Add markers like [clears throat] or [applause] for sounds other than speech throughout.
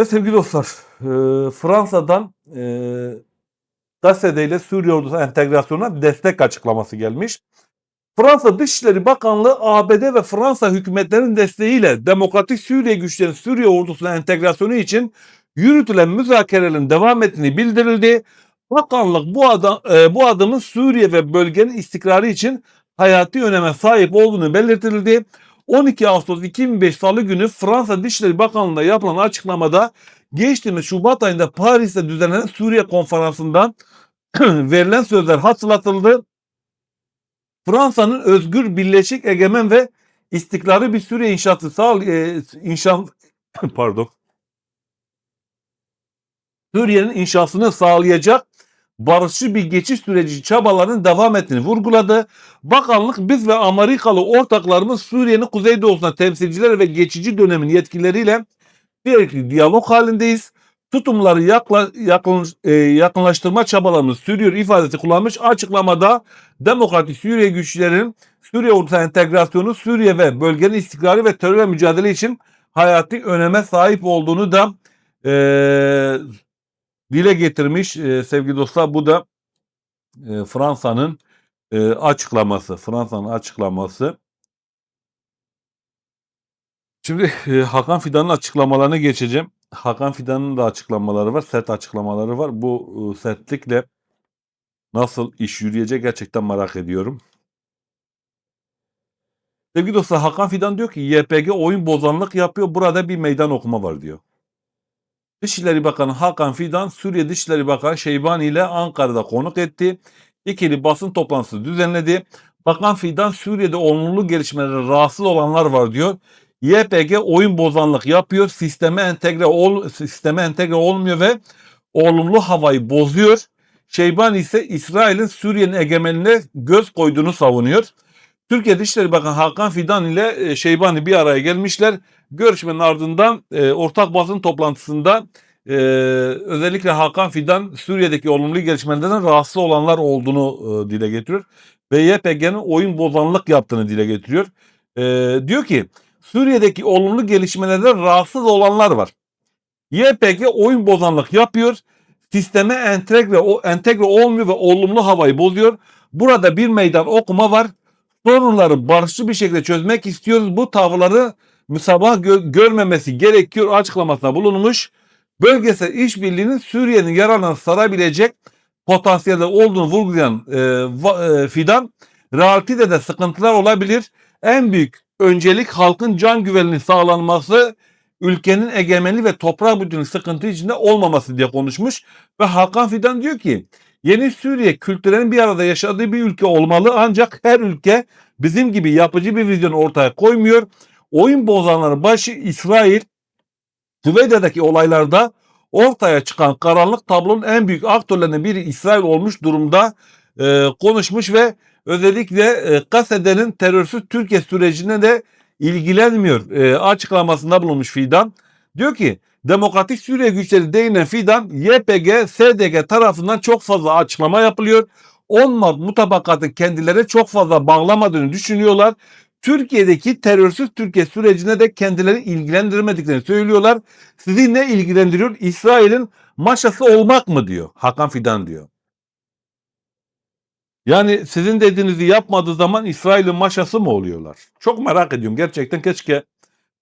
Evet sevgili dostlar, e, Fransa'dan e, Gazze'de ile Suriye ordusu entegrasyonuna destek açıklaması gelmiş. Fransa Dışişleri Bakanlığı ABD ve Fransa hükümetlerinin desteğiyle Demokratik Suriye güçlerinin Suriye ordusuna entegrasyonu için yürütülen müzakerelerin devam ettiğini bildirildi. Bakanlık bu, adam, e, bu adımın Suriye ve bölgenin istikrarı için hayati öneme sahip olduğunu belirtildi. 12 Ağustos 2005 Salı günü Fransa Dışişleri Bakanlığı'nda yapılan açıklamada geçtiğimiz Şubat ayında Paris'te düzenlenen Suriye konferansından [clears throat] verilen sözler hatırlatıldı. Fransa'nın özgür, birleşik, egemen ve istikrarlı bir Suriye inşaatı sağ e, inşa [clears throat] pardon. Suriye'nin inşasını sağlayacak barışçı bir geçiş süreci çabalarının devam ettiğini vurguladı. Bakanlık biz ve Amerikalı ortaklarımız Suriye'nin kuzeydoğusuna temsilciler ve geçici dönemin yetkilileriyle sürekli diyalog halindeyiz. Tutumları yakla, yakın, e, yakınlaştırma çabalarımız sürüyor ifadesi kullanmış. Açıklamada Demokratik Suriye güçlerinin Suriye ordusu entegrasyonu Suriye ve bölgenin istikrarı ve terörle mücadele için hayati öneme sahip olduğunu da e, dile getirmiş e, sevgili dostlar. Bu da e, Fransa'nın e, açıklaması. Fransa'nın açıklaması. Şimdi e, Hakan Fidan'ın açıklamalarına geçeceğim. Hakan Fidan'ın da açıklamaları var. Sert açıklamaları var. Bu e, sertlikle nasıl iş yürüyecek gerçekten merak ediyorum. Sevgili dostlar Hakan Fidan diyor ki YPG oyun bozanlık yapıyor. Burada bir meydan okuma var diyor. Dışişleri Bakanı Hakan Fidan, Suriye Dışişleri Bakanı Şeybani ile Ankara'da konuk etti. İkili basın toplantısı düzenledi. Bakan Fidan Suriye'de olumlu gelişmelere rahatsız olanlar var diyor. YPG oyun bozanlık yapıyor, sisteme entegre ol, sisteme entegre olmuyor ve olumlu havayı bozuyor. Şeybani ise İsrail'in Suriye'nin egemenliğine göz koyduğunu savunuyor. Türkiye Dışişleri Bakanı Hakan Fidan ile e, Şeybani bir araya gelmişler. Görüşmenin ardından e, ortak basın toplantısında e, özellikle Hakan Fidan Suriye'deki olumlu gelişmelerden rahatsız olanlar olduğunu e, dile getiriyor. Ve YPG'nin oyun bozanlık yaptığını dile getiriyor. E, diyor ki Suriye'deki olumlu gelişmelerden rahatsız olanlar var. YPG oyun bozanlık yapıyor. Sisteme entegre, entegre olmuyor ve olumlu havayı bozuyor. Burada bir meydan okuma var. Sorunları barışçı bir şekilde çözmek istiyoruz. Bu tavırları müsabah gö- görmemesi gerekiyor açıklamasına bulunmuş. Bölgesel işbirliğinin Suriye'nin yararına sarabilecek potansiyelde olduğunu vurgulayan e, va- e, Fidan, realitede de sıkıntılar olabilir. En büyük öncelik halkın can güvenliğinin sağlanması, ülkenin egemenliği ve toprak bütünlüğü sıkıntı içinde olmaması diye konuşmuş. Ve Hakan Fidan diyor ki yeni Suriye kültürlerin bir arada yaşadığı bir ülke olmalı ancak her ülke bizim gibi yapıcı bir vizyon ortaya koymuyor. Oyun bozanların başı İsrail, Süveyde'deki olaylarda ortaya çıkan karanlık tablonun en büyük aktörlerinden biri İsrail olmuş durumda e, konuşmuş ve özellikle e, Gazze'nin terörsüz Türkiye sürecine de ilgilenmiyor e, açıklamasında bulunmuş Fidan. Diyor ki Demokratik Suriye güçleri değinen Fidan YPG, SDG tarafından çok fazla açıklama yapılıyor. 10 Mart mutabakatı kendileri çok fazla bağlamadığını düşünüyorlar. Türkiye'deki terörsüz Türkiye sürecine de kendileri ilgilendirmediklerini söylüyorlar. Sizi ne ilgilendiriyor? İsrail'in maşası olmak mı diyor. Hakan Fidan diyor. Yani sizin dediğinizi yapmadığı zaman İsrail'in maşası mı oluyorlar? Çok merak ediyorum. Gerçekten keşke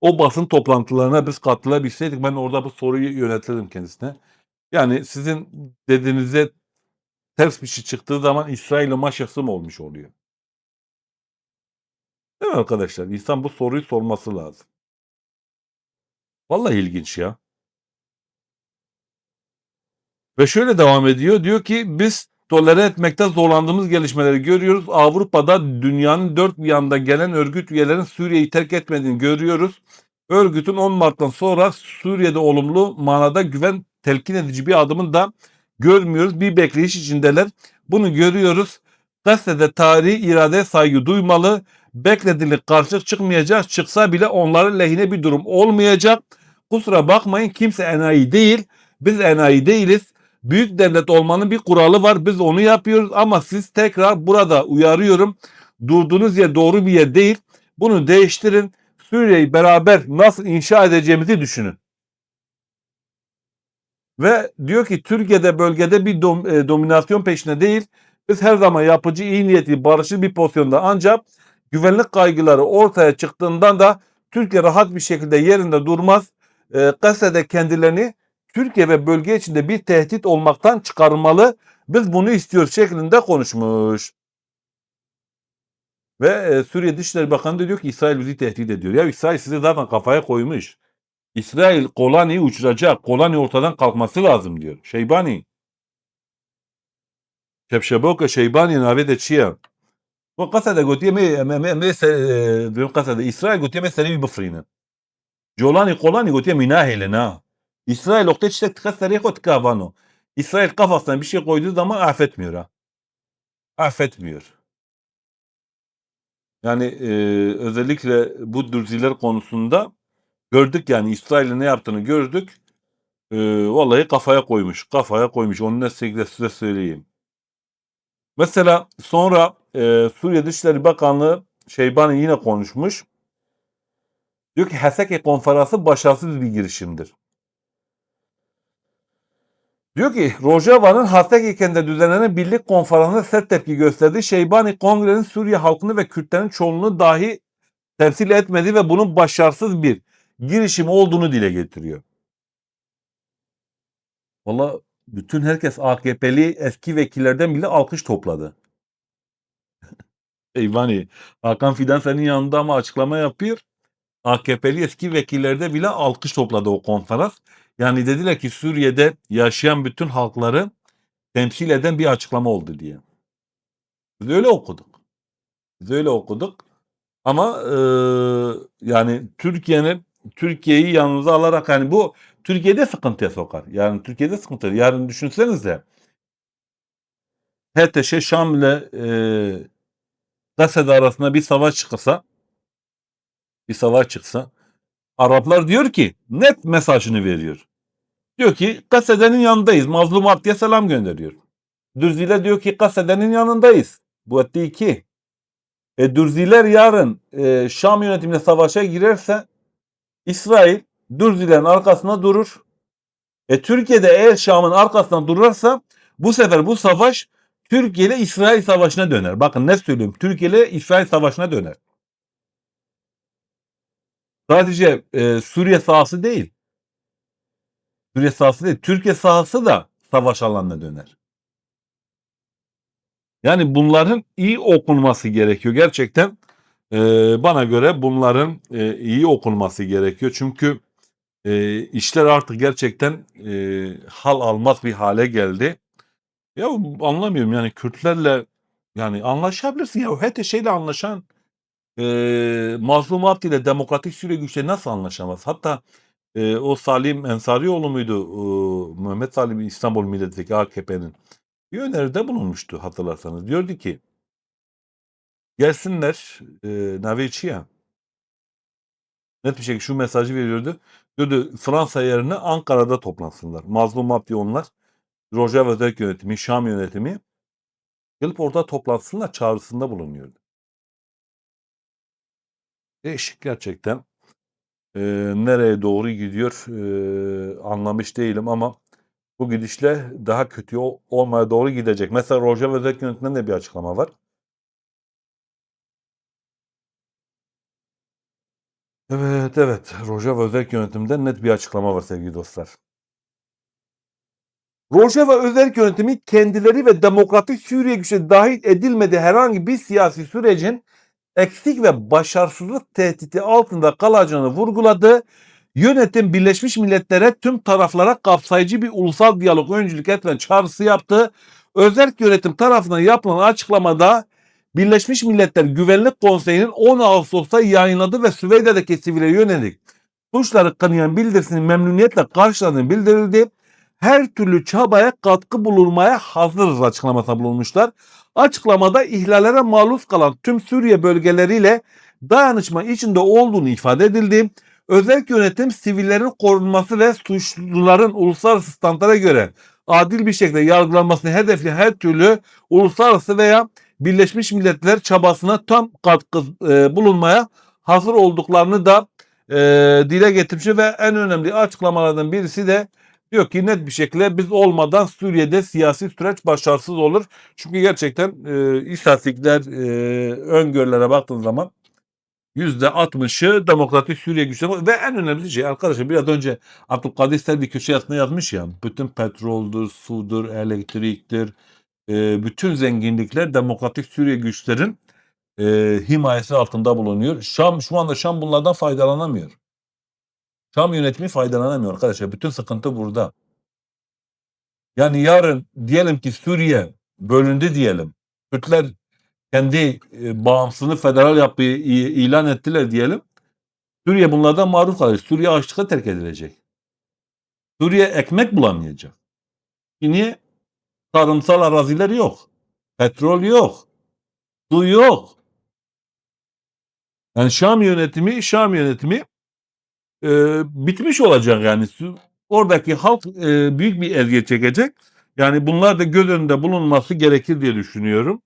o basın toplantılarına biz katılabilseydik. Ben orada bu soruyu yöneltirdim kendisine. Yani sizin dediğinize ters bir şey çıktığı zaman İsrail'in maşası mı olmuş oluyor? Değil mi arkadaşlar? İnsan bu soruyu sorması lazım. Vallahi ilginç ya. Ve şöyle devam ediyor. Diyor ki biz tolere etmekte zorlandığımız gelişmeleri görüyoruz. Avrupa'da dünyanın dört bir yanında gelen örgüt üyelerin Suriye'yi terk etmediğini görüyoruz. Örgütün 10 Mart'tan sonra Suriye'de olumlu manada güven telkin edici bir adımını da görmüyoruz. Bir bekleyiş içindeler. Bunu görüyoruz. Gazetede tarihi irade saygı duymalı. Beklediğiniz karşılık çıkmayacak. Çıksa bile onların lehine bir durum olmayacak. Kusura bakmayın kimse enayi değil. Biz enayi değiliz. Büyük devlet olmanın bir kuralı var. Biz onu yapıyoruz ama siz tekrar burada uyarıyorum. Durduğunuz yer doğru bir yer değil. Bunu değiştirin. Suriye'yi beraber nasıl inşa edeceğimizi düşünün. Ve diyor ki Türkiye'de bölgede bir dom- e, dominasyon peşinde değil. Biz her zaman yapıcı, iyi niyetli, barışçıl bir pozisyonda ancak güvenlik kaygıları ortaya çıktığından da Türkiye rahat bir şekilde yerinde durmaz. E, Gazze'de kendilerini Türkiye ve bölge içinde bir tehdit olmaktan çıkarmalı. Biz bunu istiyoruz şeklinde konuşmuş. Ve e, Suriye Dışişleri Bakanı da diyor ki İsrail bizi tehdit ediyor. Ya İsrail sizi zaten kafaya koymuş. İsrail Golani'yi uçuracak. Golani ortadan kalkması lazım diyor. Şeybani. Şebşeboka Şeybani navede çiye. Bu kasada gotiye me me me me se diyor kasada İsrail gotiye me İsrail okta çiçek tıka seri kot kavano. İsrail kafasına bir şey koyduğu zaman affetmiyor ha. Affetmiyor. Yani e, özellikle bu dürziler konusunda gördük yani İsrail'in ne yaptığını gördük. E, vallahi kafaya koymuş. Kafaya koymuş. Onu ne size söyleyeyim. Mesela sonra e, Suriye Dışişleri Bakanlığı Şeybani yine konuşmuş. Diyor ki Haseki konferansı başarısız bir girişimdir. Diyor ki Rojava'nın Haseki kentinde düzenlenen birlik konferansına sert tepki gösterdi. Şeybani kongrenin Suriye halkını ve Kürtlerin çoğunluğunu dahi temsil etmedi ve bunun başarısız bir girişim olduğunu dile getiriyor. Valla bütün herkes AKP'li eski vekillerden bile alkış topladı. [laughs] Eyvani Hakan Fidan senin yanında ama açıklama yapıyor. AKP'li eski vekillerde bile alkış topladı o konferans. Yani dediler ki Suriye'de yaşayan bütün halkları temsil eden bir açıklama oldu diye. Biz öyle okuduk. Biz öyle okuduk. Ama e, yani Türkiye'nin Türkiye'yi yanınıza alarak yani bu Türkiye'de sıkıntıya sokar. Yani Türkiye'de sıkıntı. Yarın düşünsenize. HTŞ Şam ile e, Gazze'de arasında bir savaş çıksa bir savaş çıksa Araplar diyor ki net mesajını veriyor. Diyor ki Gazze'denin yanındayız. Mazlumat diye selam gönderiyor. Dürziler diyor ki Gazze'denin yanındayız. Bu etti iki. E, Dürziler yarın e, Şam yönetimine savaşa girerse İsrail Dürzilerin arkasında durur. E, Türkiye'de eğer Şam'ın arkasından durursa bu sefer bu savaş Türkiye ile İsrail savaşına döner. Bakın ne söylüyorum. Türkiye ile İsrail savaşına döner. Sadece e, Suriye sahası değil. Suriye sahası değil. Türkiye sahası da savaş alanına döner. Yani bunların iyi okunması gerekiyor. Gerçekten e, bana göre bunların e, iyi okunması gerekiyor. Çünkü e, işler artık gerçekten e, hal almaz bir hale geldi. Ya anlamıyorum yani Kürtlerle yani anlaşabilirsin ya her şeyle anlaşan e, Mazlum ile Demokratik Suriye güçleri nasıl anlaşamaz? Hatta e, o Salim Ensarioğlu muydu? E, Mehmet Salim İstanbul Milletvekili AKP'nin bir öneride bulunmuştu hatırlarsanız. Diyordu ki gelsinler e, Naveçi'ye net bir şekilde şu mesajı veriyordu. Diyordu Fransa yerine Ankara'da toplansınlar. Mazlum Abdi onlar. Rojava Özel Yönetimi, Şam Yönetimi gelip orada toplansınlar çağrısında bulunuyordu. Değişik gerçekten. E, nereye doğru gidiyor e, anlamış değilim ama bu gidişle daha kötü ol- olmaya doğru gidecek. Mesela Rojava Özel Yönetimi'nden de bir açıklama var. Evet evet Rojava Özel Yönetim'den net bir açıklama var sevgili dostlar. Rojava Özel Yönetimi kendileri ve Demokratik Suriye güçleri dahil edilmediği herhangi bir siyasi sürecin eksik ve başarısızlık tehdidi altında kalacağını vurguladı. Yönetim Birleşmiş Milletler'e tüm taraflara kapsayıcı bir ulusal diyalog öncülük etmen çağrısı yaptı. Özel yönetim tarafından yapılan açıklamada Birleşmiş Milletler Güvenlik Konseyi'nin 10 Ağustos'ta yayınladığı ve Süveyde'deki sivile yönelik suçları kınayan bildirisinin memnuniyetle karşıladığını bildirildi. Her türlü çabaya katkı bulunmaya hazırız açıklamasında bulunmuşlar. Açıklamada ihlallere maruz kalan tüm Suriye bölgeleriyle dayanışma içinde olduğunu ifade edildi. Özel yönetim sivillerin korunması ve suçluların uluslararası standarda göre adil bir şekilde yargılanmasını hedefleyen her türlü uluslararası veya Birleşmiş Milletler çabasına tam katkı e, bulunmaya hazır olduklarını da e, dile getirmiş ve en önemli açıklamalardan birisi de Diyor ki net bir şekilde biz olmadan Suriye'de siyasi süreç başarısız olur. Çünkü gerçekten e, istatistikler, e, öngörülere baktığın zaman %60'ı Demokratik Suriye güçleri ve en önemli şey arkadaşlar biraz önce Abdülkadir Sel bir köşe yazısında yazmış ya bütün petroldur, sudur, elektriktir, e, bütün zenginlikler Demokratik Suriye güçlerin e, himayesi altında bulunuyor. Şam şu anda Şam bunlardan faydalanamıyor. Şam yönetimi faydalanamıyor arkadaşlar. Bütün sıkıntı burada. Yani yarın diyelim ki Suriye bölündü diyelim. Kürtler kendi e, bağımsızlığını federal yapıyı ilan ettiler diyelim. Suriye bunlardan maruz kalır. Suriye açlığa terk edilecek. Suriye ekmek bulamayacak. Niye? Tarımsal araziler yok. Petrol yok. Su yok. Yani Şam yönetimi, Şam yönetimi e, bitmiş olacak yani. Oradaki halk e, büyük bir eziyet çekecek. Yani bunlar da göz önünde bulunması gerekir diye düşünüyorum.